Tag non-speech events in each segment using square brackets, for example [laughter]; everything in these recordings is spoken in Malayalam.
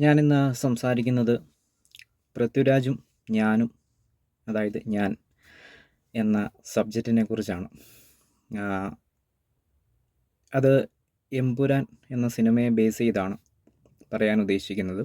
ഞാനിന്ന് സംസാരിക്കുന്നത് പൃഥ്വിരാജും ഞാനും അതായത് ഞാൻ എന്ന സബ്ജക്റ്റിനെ കുറിച്ചാണ്. അത് എമ്പുരാൻ എന്ന സിനിമയെ ബേസ് ചെയ്താണ് പറയാൻ ഉദ്ദേശിക്കുന്നത്.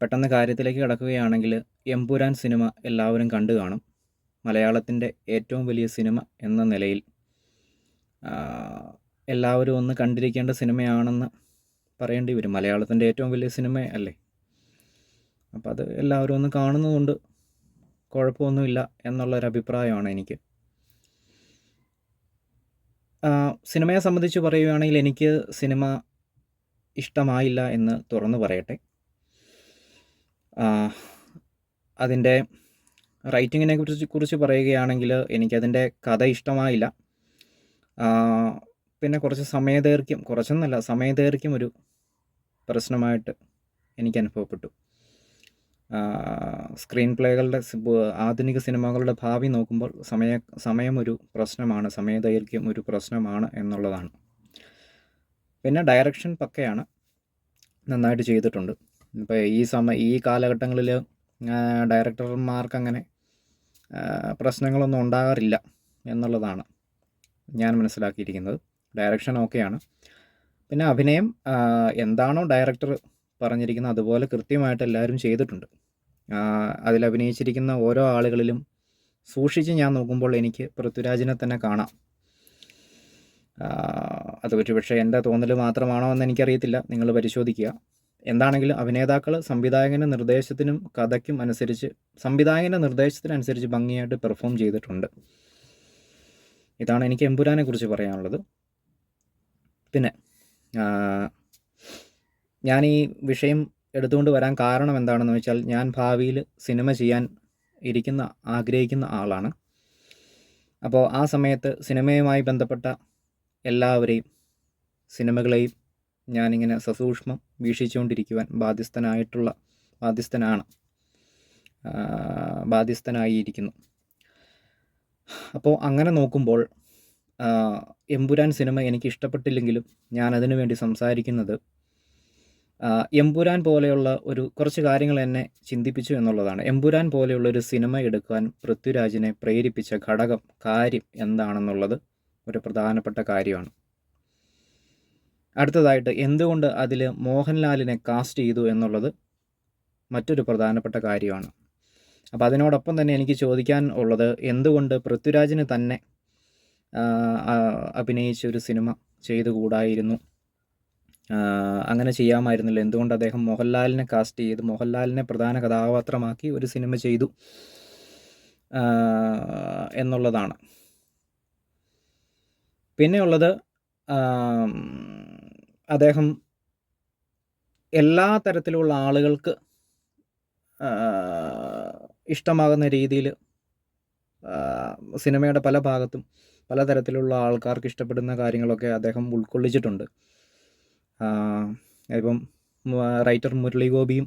പെട്ടെന്ന് കാര്യത്തിലേക്ക് കിടക്കുകയാണെങ്കിൽ എമ്പുരാൻ സിനിമ എല്ലാവരും കണ്ടു കാണും. മലയാളത്തിന്റെ ഏറ്റവും വലിയ സിനിമ എന്ന നിലയിൽ എല്ലാവരും ഒന്ന് കണ്ടിരിക്കേണ്ട സിനിമയാണെന്ന് പറയേണ്ടി വരും. മലയാളത്തിന്റെ ഏറ്റവും വലിയ സിനിമ അല്ലേ? അപ്പോൾ അത് എല്ലാവരും ഒന്ന് കാണുന്നതുകൊണ്ട് കുഴപ്പമൊന്നുമില്ല എന്നുള്ളൊരു അഭിപ്രായമാണ് എനിക്ക്. സിനിമയെ സംബന്ധിച്ച് പറയുകയാണെങ്കിൽ എനിക്ക് സിനിമ ഇഷ്ടമായില്ല എന്ന് തുറന്നു പറയട്ടെ. അതിന്റെ റൈറ്റിങ്ങിനെ കുറിച്ച് കുറിച്ച് പറയുകയാണെങ്കിൽ എനിക്കതിന്റെ കഥ ഇഷ്ടമായില്ല. പിന്നെ കുറച്ച് സമയദൈർഘ്യം കുറച്ചൊന്നല്ല സമയദൈർഘ്യം ഒരു പ്രശ്നമായിട്ട് എനിക്ക് അനുഭവപ്പെട്ടു. സ്ക്രീൻ പ്ലേകളുടെ ആധുനിക സിനിമകളുടെ ഭാവി നോക്കുമ്പോൾ സമയ സമയം ഒരു പ്രശ്നമാണ് സമയദൈർഘ്യം ഒരു പ്രശ്നമാണ് എന്നുള്ളതാണ്. പിന്നെ ഡയറക്ഷൻ പക്കയാണ് നന്നായിട്ട് ചെയ്തിട്ടുണ്ട്. ഇപ്പോൾ ഈ സമയ ഈ കാലഘട്ടങ്ങളിൽ ഡയറക്ടർമാർക്ക് അങ്ങനെ പ്രശ്നങ്ങളൊന്നും ഉണ്ടാകാറില്ല എന്നുള്ളതാണ് ഞാൻ മനസ്സിലാക്കിയിരിക്കുന്നത്. ഡയറക്ഷൻ ഓക്കെയാണ് പിന്നെ അഭിനയം എന്താണോ ഡയറക്ടർ പറഞ്ഞിരിക്കുന്നത് അതുപോലെ കൃത്യമായിട്ട് എല്ലാവരും ചെയ്തിട്ടുണ്ട്. അതിലഭിനയിച്ചിരിക്കുന്ന ഓരോ ആളുകളിലും സൂക്ഷിച്ച് ഞാൻ നോക്കുമ്പോൾ എനിക്ക് പൃഥ്വിരാജിനെ തന്നെ കാണാം. അത് പക്ഷേ എന്റെ തോന്നൽ മാത്രമാണോ എന്ന് എനിക്കറിയത്തില്ല. നിങ്ങൾ പരിശോധിക്കുക. എന്താണെങ്കിലും അഭിനേതാക്കൾ സംവിധായകന്റെ നിർദ്ദേശത്തിനും കഥയ്ക്കും അനുസരിച്ച് സംവിധായകന്റെ നിർദ്ദേശത്തിനനുസരിച്ച് ഭംഗിയായിട്ട് പെർഫോം ചെയ്തിട്ടുണ്ട്. ഇതാണ് എനിക്ക് എമ്പുരാനെ കുറിച്ച് പറയാനുള്ളത്. പിന്നെ ഞാൻ ഈ വിഷയം എടുത്തുകൊണ്ട് വരാൻ കാരണം എന്താണെന്ന് വെച്ചാൽ ഞാൻ ഭാവിയിൽ സിനിമ ചെയ്യാൻ ഇരിക്കുന്ന ആഗ്രഹിക്കുന്ന ആളാണ്. അപ്പോൾ ആ സമയത്ത് സിനിമയുമായി ബന്ധപ്പെട്ട എല്ലാവരെയും സിനിമകളെയും ഞാനിങ്ങനെ സസൂക്ഷ്മം വീക്ഷിച്ചുകൊണ്ടിരിക്കുവാൻ ബാധ്യസ്ഥനായിട്ടുള്ള ബാധ്യസ്ഥനാണ്. ബാധ്യസ്ഥനായിരിക്കുന്നു അപ്പോൾ അങ്ങനെ നോക്കുമ്പോൾ എമ്പുരാൻ സിനിമ എനിക്ക് ഇഷ്ടപ്പെട്ടില്ലെങ്കിലും ഞാൻ അതിനു വേണ്ടി സംസാരിക്കുന്നത് എമ്പുരാൻ പോലെയുള്ള ഒരു കുറച്ച് കാര്യങ്ങൾ എന്നെ ചിന്തിപ്പിച്ചു എന്നുള്ളതാണ്. എമ്പുരാൻ പോലെയുള്ള ഒരു സിനിമ എടുക്കാൻ പൃഥ്വിരാജിനെ പ്രേരിപ്പിച്ച ഘടകം കാര്യം എന്താണെന്നുള്ളത് ഒരു പ്രധാനപ്പെട്ട കാര്യമാണ്. അടുത്തതായിട്ട് എന്തുകൊണ്ട് അതിൽ മോഹൻലാലിനെ കാസ്റ്റ് ചെയ്തു എന്നുള്ളത് മറ്റൊരു പ്രധാനപ്പെട്ട കാര്യമാണ്. അപ്പോൾ അതിനോടൊപ്പം തന്നെ എനിക്ക് ചോദിക്കാൻ ഉള്ളത് എന്തുകൊണ്ട് പൃഥ്വിരാജിന് തന്നെ അഭിനയിച്ച ഒരു സിനിമ ചെയ്തുകൂടായിരുന്നു. കൂടായിരുന്നു അങ്ങനെ ചെയ്യാമായിരുന്നില്ല. എന്തുകൊണ്ട് അദ്ദേഹം മോഹൻലാലിനെ കാസ്റ്റ് ചെയ്ത് മോഹൻലാലിനെ പ്രധാന കഥാപാത്രമാക്കി ഒരു സിനിമ ചെയ്തു? എന്നുള്ളതാണ്. പിന്നെയുള്ളത് അദ്ദേഹം എല്ലാ തരത്തിലുള്ള ആളുകൾക്ക് ഇഷ്ടമാകുന്ന രീതിയിൽ സിനിമയുടെ പല ഭാഗത്തും പലതരത്തിലുള്ള ആൾക്കാർക്ക് ഇഷ്ടപ്പെടുന്ന കാര്യങ്ങളൊക്കെ അദ്ദേഹം ഉൾക്കൊള്ളിച്ചിട്ടുണ്ട്. ഇപ്പം റൈറ്റർ മുരളി ഗോപിയും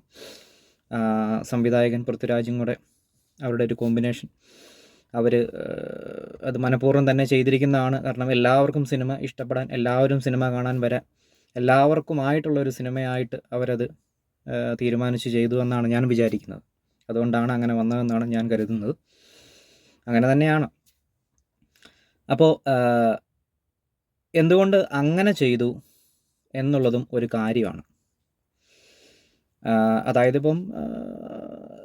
സംവിധായകൻ പൃഥ്വിരാജും കൂടെ അവരുടെ ഒരു കോമ്പിനേഷൻ അവർ അത് മനഃപൂർവം തന്നെ ചെയ്തിരിക്കുന്നതാണ്. കാരണം എല്ലാവർക്കും സിനിമ ഇഷ്ടപ്പെടാൻ എല്ലാവരും സിനിമ കാണാൻ വരാൻ എല്ലാവർക്കുമായിട്ടുള്ള ഒരു സിനിമയായിട്ട് അവരത് തീരുമാനിച്ച് ചെയ്തു എന്നാണ് ഞാൻ വിചാരിക്കുന്നത്. അതുകൊണ്ടാണ് അങ്ങനെ വന്നതെന്നാണ് ഞാൻ കരുതുന്നത്. അങ്ങനെ തന്നെയാണ്. അപ്പോൾ എന്തുകൊണ്ട് അങ്ങനെ ചെയ്തു എന്നുള്ളതും ഒരു കാര്യമാണ്. അതായത് ഇപ്പം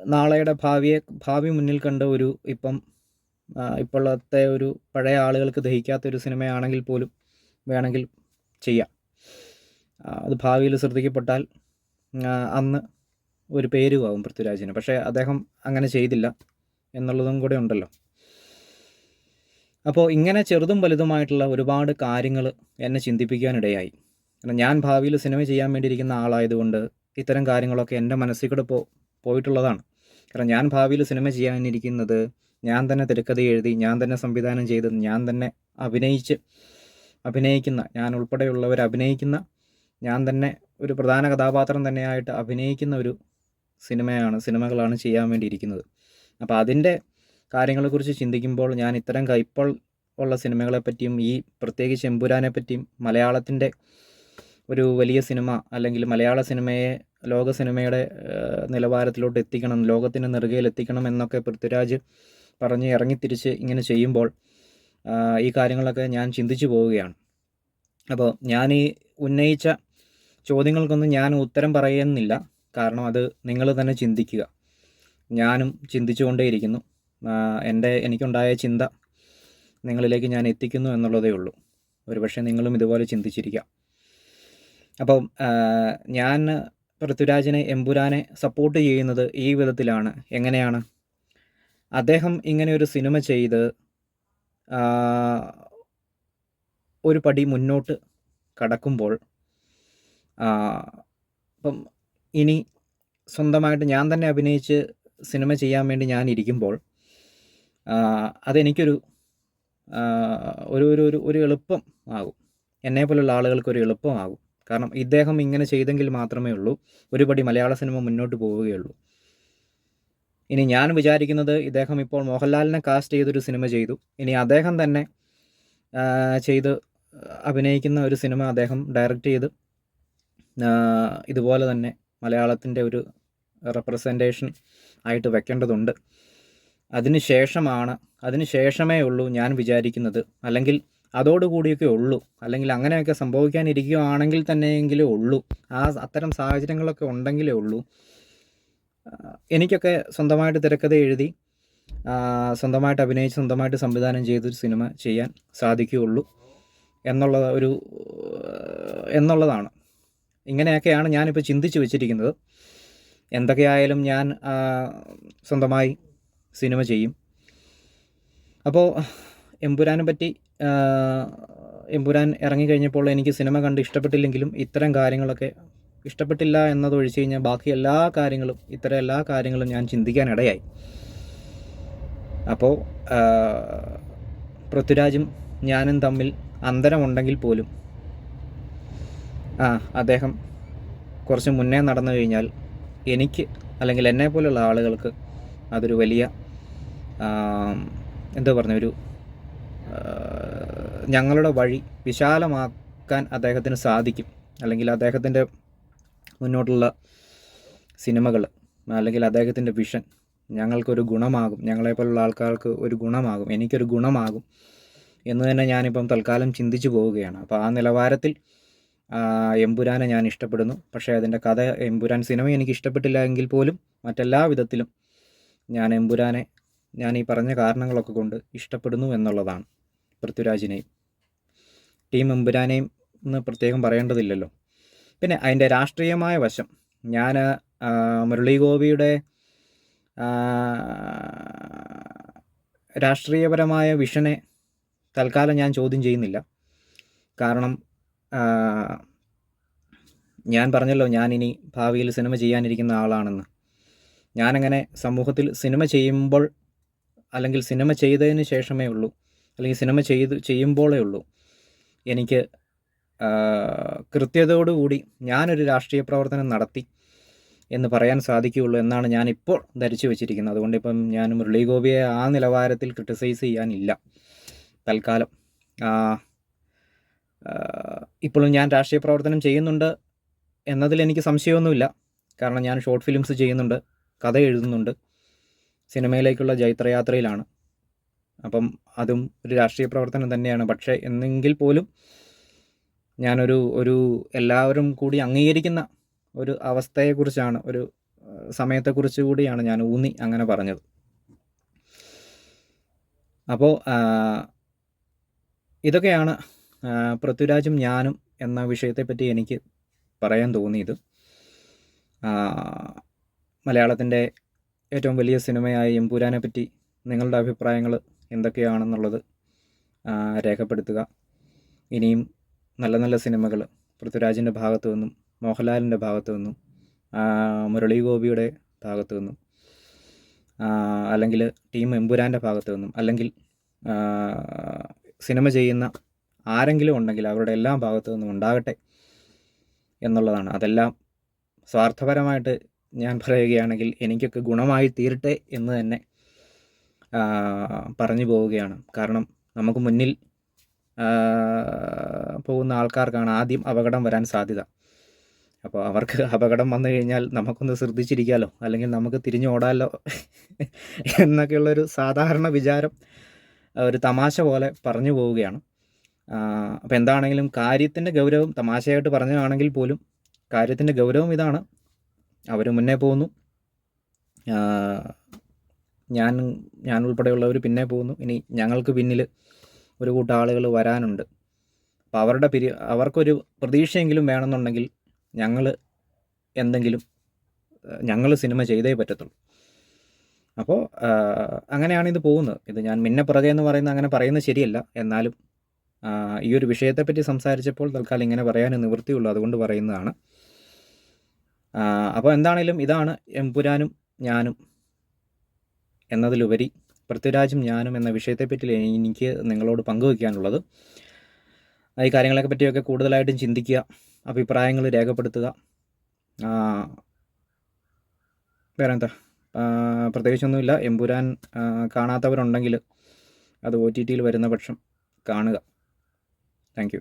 നാളെയുടെ ഭാവിയെ ഭാവി മുന്നിൽ കണ്ട ഒരു ഇപ്പം ഇപ്പോഴത്തെ ഒരു പഴയ ആളുകൾക്ക് ദഹിക്കാത്ത ഒരു സിനിമയാണെങ്കിൽ പോലും വേണമെങ്കിൽ ചെയ്യാം. അത് ഭാവിയിൽ ശ്രദ്ധിക്കപ്പെട്ടാൽ അന്ന് ഒരു പേരുമാവും പൃഥ്വിരാജിന്. പക്ഷേ അദ്ദേഹം അങ്ങനെ ചെയ്തില്ല എന്നുള്ളതും കൂടെ ഉണ്ടല്ലോ. അപ്പോൾ ഇങ്ങനെ ചെറുതും വലുതുമായിട്ടുള്ള ഒരുപാട് കാര്യങ്ങൾ എന്നെ ചിന്തിപ്പിക്കാനിടയായി. കാരണം ഞാൻ ഭാവിയിൽ സിനിമ ചെയ്യാൻ വേണ്ടിയിരിക്കുന്ന ആളായതുകൊണ്ട് ഇത്തരം കാര്യങ്ങളൊക്കെ എന്റെ മനസ്സിൽ കൂടെ പോ പോയിട്ടുള്ളതാണ്. കാരണം ഞാൻ ഭാവിയിൽ സിനിമ ചെയ്യാനിരിക്കുന്നത് ഞാൻ തന്നെ തിരക്കഥ എഴുതി ഞാൻ തന്നെ സംവിധാനം ചെയ്ത് ഞാൻ തന്നെ അഭിനയിച്ച് അഭിനയിക്കുന്ന ഞാൻ ഉൾപ്പെടെയുള്ളവർ അഭിനയിക്കുന്ന ഞാൻ തന്നെ ഒരു പ്രധാന കഥാപാത്രം തന്നെയായിട്ട് അഭിനയിക്കുന്ന ഒരു സിനിമയാണ് സിനിമകളാണ് ചെയ്യാൻ വേണ്ടിയിരിക്കുന്നത്. അപ്പോൾ അതിന്റെ കാര്യങ്ങളെക്കുറിച്ച് ചിന്തിക്കുമ്പോൾ ഞാൻ ഇത്തരം ക- ഇപ്പോൾ ഉള്ള സിനിമകളെ പറ്റിയും ഈ പ്രത്യേകിച്ച് എമ്പുരാനെ പറ്റിയും മലയാളത്തിന്റെ ഒരു വലിയ സിനിമ അല്ലെങ്കിൽ മലയാള സിനിമയെ ലോക സിനിമയുടെ നിലവാരത്തിലോട്ട് എത്തിക്കണം ലോകത്തിന്റെ നെറുകയിൽ എത്തിക്കണം എന്നൊക്കെ പൃഥ്വിരാജ് പറഞ്ഞ് ഇറങ്ങിത്തിരിച്ച് ഇങ്ങനെ ചെയ്യുമ്പോൾ ഈ കാര്യങ്ങളൊക്കെ ഞാൻ ചിന്തിച്ചു പോവുകയാണ്. അപ്പോൾ ഞാൻ ഈ ഉന്നയിച്ച ചോദ്യങ്ങൾക്കൊന്നും ഞാൻ ഉത്തരം പറയുന്നില്ല. കാരണം അത് നിങ്ങൾ തന്നെ ചിന്തിക്കുക. ഞാനും ചിന്തിച്ചുകൊണ്ടേയിരിക്കുന്നു. എന്റെ എനിക്കുണ്ടായ ചിന്ത നിങ്ങളിലേക്ക് ഞാൻ എത്തിക്കുന്നു എന്നുള്ളതേ ഉള്ളൂ. ഒരുപക്ഷെ നിങ്ങളും ഇതുപോലെ ചിന്തിച്ചിരിക്കാം. അപ്പോൾ ഞാൻ പൃഥ്വിരാജിനെ എമ്പുരാനെ സപ്പോർട്ട് ചെയ്യുന്നത് ഈ വിധത്തിലാണ്. എങ്ങനെയാണ്? അദ്ദേഹം ഇങ്ങനെ ഒരു സിനിമ ചെയ്ത് ഒരു പടി മുന്നോട്ട് കടക്കുമ്പോൾ ഇപ്പം ഇനി സ്വന്തമായിട്ട് ഞാൻ തന്നെ അഭിനയിച്ച് സിനിമ ചെയ്യാൻ വേണ്ടി ഞാൻ ഇരിക്കുമ്പോൾ അതെനിക്കൊരു ഒരു ഒരു ഒരു ഒരു എളുപ്പം ആകും. എന്നെപ്പോലുള്ള ആളുകൾക്ക് ഒരു എളുപ്പമാകും കാരണം ഇദ്ദേഹം ഇങ്ങനെ ചെയ്തെങ്കിൽ മാത്രമേ ഉള്ളൂ. ഒരുപടി മലയാള സിനിമ മുന്നോട്ട് പോവുകയുള്ളൂ ഇനി ഞാൻ വിചാരിക്കുന്നത് ഇദ്ദേഹം ഇപ്പോൾ മോഹൻലാലിനെ കാസ്റ്റ് ചെയ്തൊരു സിനിമ ചെയ്തു. ഇനി അദ്ദേഹം തന്നെ ചെയ്ത് അഭിനയിക്കുന്ന ഒരു സിനിമ അദ്ദേഹം ഡയറക്റ്റ് ചെയ്ത് ഇതുപോലെ തന്നെ മലയാളത്തിന്റെ ഒരു റെപ്രസെന്റേഷൻ ആയിട്ട് വെക്കേണ്ടതുണ്ട്. അതിന് ശേഷമാണ് അതിന് ശേഷമേ ഉള്ളൂ ഞാൻ വിചാരിക്കുന്നത്. അല്ലെങ്കിൽ അതോടുകൂടിയൊക്കെ ഉള്ളൂ. അല്ലെങ്കിൽ അങ്ങനെയൊക്കെ സംഭവിക്കാനിരിക്കുകയാണെങ്കിൽ തന്നെയെങ്കിലേ ഉള്ളൂ. ആ അത്തരം സാഹചര്യങ്ങളൊക്കെ ഉണ്ടെങ്കിലേ ഉള്ളൂ. എനിക്കൊക്കെ സ്വന്തമായിട്ട് തിരക്കഥ എഴുതി സ്വന്തമായിട്ട് അഭിനയിച്ച് സ്വന്തമായിട്ട് സംവിധാനം ചെയ്തൊരു സിനിമ ചെയ്യാൻ സാധിക്കുകയുള്ളൂ എന്നുള്ള ഒരു എന്നുള്ളതാണ്. ഇങ്ങനെയൊക്കെയാണ് ഞാനിപ്പോൾ ചിന്തിച്ച് വെച്ചിരിക്കുന്നത്. എന്തൊക്കെയായാലും ഞാൻ സ്വന്തമായി സിനിമ ചെയ്യും. അപ്പോൾ എമ്പുരാനെ പറ്റി എമ്പുരാൻ ഇറങ്ങിക്കഴിഞ്ഞപ്പോൾ എനിക്ക് സിനിമ കണ്ട് ഇഷ്ടപ്പെട്ടില്ലെങ്കിലും ഇത്തരം കാര്യങ്ങളൊക്കെ ഇഷ്ടപ്പെട്ടില്ല എന്നതൊഴിച്ച് കഴിഞ്ഞാൽ ബാക്കി എല്ലാ കാര്യങ്ങളും ഇത്തരം എല്ലാ കാര്യങ്ങളും ഞാൻ ചിന്തിക്കാനിടയായി. അപ്പോൾ പൃഥ്വിരാജും ഞാനും തമ്മിൽ അന്തരമുണ്ടെങ്കിൽ പോലും ആ അദ്ദേഹം കുറച്ച് മുന്നേ നടന്നു കഴിഞ്ഞാൽ എനിക്ക് അല്ലെങ്കിൽ എന്നെ പോലുള്ള ആളുകൾക്ക് അതൊരു വലിയ എന്താ പറഞ്ഞ ഒരു ഞങ്ങളുടെ വഴി വിശാലമാക്കാൻ അദ്ദേഹത്തിന് സാധിക്കും. അല്ലെങ്കിൽ അദ്ദേഹത്തിന്റെ മുന്നോട്ടുള്ള സിനിമകൾ അല്ലെങ്കിൽ അദ്ദേഹത്തിന്റെ വിഷൻ ഞങ്ങൾക്കൊരു ഗുണമാകും. ഞങ്ങളെപ്പോലുള്ള ആൾക്കാർക്ക് ഒരു ഗുണമാകും. എനിക്കൊരു ഗുണമാകും എന്ന് തന്നെ ഞാനിപ്പം തൽക്കാലം ചിന്തിച്ചു പോവുകയാണ്. അപ്പോൾ ആ നിലവാരത്തിൽ എമ്പുരാനെ ഞാൻ ഇഷ്ടപ്പെടുന്നു. പക്ഷേ അതിന്റെ കഥ എമ്പുരാൻ സിനിമ എനിക്ക് ഇഷ്ടപ്പെട്ടില്ല എങ്കിൽ പോലും മറ്റെല്ലാ വിധത്തിലും ഞാൻ എമ്പുരാനെ ഞാൻ ഈ പറഞ്ഞ കാരണങ്ങളൊക്കെ കൊണ്ട് ഇഷ്ടപ്പെടുന്നു എന്നുള്ളതാണ് പൃഥ്വിരാജിനെയും. ടീം എമ്പുരാനെയും എന്ന് പ്രത്യേകം പറയേണ്ടതില്ലല്ലോ. പിന്നെ അതിന്റെ രാഷ്ട്രീയമായ വശം. ഞാൻ മുരളി ഗോപിയുടെ രാഷ്ട്രീയപരമായ വിഷനെ തൽക്കാലം ഞാൻ ചോദ്യം ചെയ്യുന്നില്ല. കാരണം ഞാൻ പറഞ്ഞല്ലോ ഞാൻ ഇനി ഭാവിയിൽ സിനിമ ചെയ്യാനിരിക്കുന്ന ആളാണെന്ന്. ഞാനങ്ങനെ സമൂഹത്തിൽ സിനിമ ചെയ്യുമ്പോൾ അല്ലെങ്കിൽ സിനിമ ചെയ്തതിന് ശേഷമേ ഉള്ളൂ. അല്ലെങ്കിൽ സിനിമ ചെയ്ത് ചെയ്യുമ്പോഴേ ഉള്ളൂ. എനിക്ക് കൃത്യതയോടുകൂടി ഞാനൊരു രാഷ്ട്രീയ പ്രവർത്തനം നടത്തി എന്ന് പറയാൻ സാധിക്കുകയുള്ളൂ എന്നാണ് ഞാനിപ്പോൾ ധരിച്ചു വെച്ചിരിക്കുന്നത്. അതുകൊണ്ട് ഇപ്പം ഞാൻ മുരളി ഗോപിയെ ആ നിലവാരത്തിൽ ക്രിട്ടിസൈസ് ചെയ്യാനില്ല. തൽക്കാലം ഇപ്പോഴും ഞാൻ രാഷ്ട്രീയ പ്രവർത്തനം ചെയ്യുന്നുണ്ട് എന്നതിൽ എനിക്ക് സംശയമൊന്നുമില്ല. കാരണം ഞാൻ ഷോർട്ട് ഫിലിംസ് ചെയ്യുന്നുണ്ട് കഥ എഴുതുന്നുണ്ട്. സിനിമയിലേക്കുള്ള ജൈത്രയാത്രയിലാണ്. അപ്പം അതും ഒരു രാഷ്ട്രീയ പ്രവർത്തനം തന്നെയാണ്. പക്ഷേ എന്നെങ്കിൽ പോലും ഞാനൊരു ഒരു എല്ലാവരും കൂടി അംഗീകരിക്കുന്ന ഒരു അവസ്ഥയെക്കുറിച്ചാണ് ഒരു സമയത്തെക്കുറിച്ച് കൂടിയാണ് ഞാൻ ഊന്നി അങ്ങനെ പറഞ്ഞത്. അപ്പോൾ ഇതൊക്കെയാണ് പൃഥ്വിരാജും ഞാനും എന്ന വിഷയത്തെപ്പറ്റി എനിക്ക് പറയാൻ തോന്നിയത്. മലയാളത്തിന്റെ ഏറ്റവും വലിയ സിനിമയായ എമ്പുരാനെ പറ്റി നിങ്ങളുടെ അഭിപ്രായങ്ങൾ എന്തൊക്കെയാണെന്നുള്ളത് രേഖപ്പെടുത്തുക. ഇനിയും നല്ല നല്ല സിനിമകൾ പൃഥ്വിരാജിന്റെ ഭാഗത്തു നിന്നും മോഹൻലാലിന്റെ ഭാഗത്തു നിന്നും മുരളി ഗോപിയുടെ ഭാഗത്തു നിന്നും അല്ലെങ്കിൽ ടീം എമ്പുരാന്റെ ഭാഗത്തു നിന്നും അല്ലെങ്കിൽ സിനിമ ചെയ്യുന്ന ആരെങ്കിലും ഉണ്ടെങ്കിൽ അവരുടെ എല്ലാ ഭാഗത്തു നിന്നും ഉണ്ടാകട്ടെ എന്നുള്ളതാണ്. അതെല്ലാം സ്വാർത്ഥപരമായിട്ട് ഞാൻ പറയുകയാണെങ്കിൽ എനിക്കൊക്കെ ഗുണമായി തീരട്ടെ എന്ന് തന്നെ പറഞ്ഞു പോവുകയാണ്. കാരണം നമുക്ക് മുന്നിൽ പോകുന്ന ആൾക്കാർക്കാണ് ആദ്യം അപകടം വരാൻ സാധ്യത. അപ്പോൾ അവർക്ക് [laughs] അപകടം വന്നു കഴിഞ്ഞാൽ നമുക്കൊന്ന് ശ്രദ്ധിച്ചിരിക്കാമല്ലോ അല്ലെങ്കിൽ നമുക്ക് തിരിഞ്ഞു ഓടാമല്ലോ [laughs] എന്നൊക്കെയുള്ളൊരു സാധാരണ വിചാരം ഒരു തമാശ പോലെ പറഞ്ഞു പോവുകയാണ്. അപ്പോൾ എന്താണെങ്കിലും കാര്യത്തിന്റെ ഗൗരവം തമാശയായിട്ട് പറഞ്ഞതാണെങ്കിൽ പോലും കാര്യത്തിന്റെ ഗൗരവം ഇതാണ്. അവർ മുന്നേ പോകുന്നു. ഞാൻ ഞാൻ ഉൾപ്പെടെയുള്ളവർ പിന്നെ പോകുന്നു. ഇനി ഞങ്ങൾക്ക് പിന്നിൽ ഒരു കൂട്ടം ആളുകൾ വരാനുണ്ട്. അപ്പോൾ അവരുടെ പിരി അവർക്കൊരു പ്രതീക്ഷയെങ്കിലും വേണമെന്നുണ്ടെങ്കിൽ ഞങ്ങൾ എന്തെങ്കിലും ഞങ്ങൾ സിനിമ ചെയ്തേ പറ്റത്തുള്ളൂ. അപ്പോൾ അങ്ങനെയാണ് ഇത് പോകുന്നത്. ഇത് ഞാൻ മിന്നെ പുറകെ എന്ന് പറയുന്നത് അങ്ങനെ പറയുന്നത് ശരിയല്ല. എന്നാലും ഈ ഒരു വിഷയത്തെപ്പറ്റി സംസാരിച്ചപ്പോൾ തൽക്കാലം ഇങ്ങനെ പറയാനും നിവൃത്തിയുള്ളൂ. അതുകൊണ്ട് പറയുന്നതാണ്. അപ്പോൾ എന്താണേലും ഇതാണ് എംപുരാനും ഞാനും എന്നതിലുപരി പൃഥ്വിരാജും ഞാനും എന്ന വിഷയത്തെപ്പറ്റി എനിക്ക് നിങ്ങളോട് പങ്കുവയ്ക്കാനുള്ളത് ഈ കാര്യങ്ങളെയൊക്കെ പറ്റിയൊക്കെ കൂടുതലായിട്ടും ചിന്തിക്കുക അഭിപ്രായങ്ങൾ രേഖപ്പെടുത്തുക. വേറെ എന്താ പ്രത്യേകിച്ചൊന്നുമില്ല. എമ്പുരാൻ കാണാത്തവരുണ്ടെങ്കിൽ അത് ഒ ടി ടിയിൽ വരുന്ന പക്ഷം കാണുക. Thank you.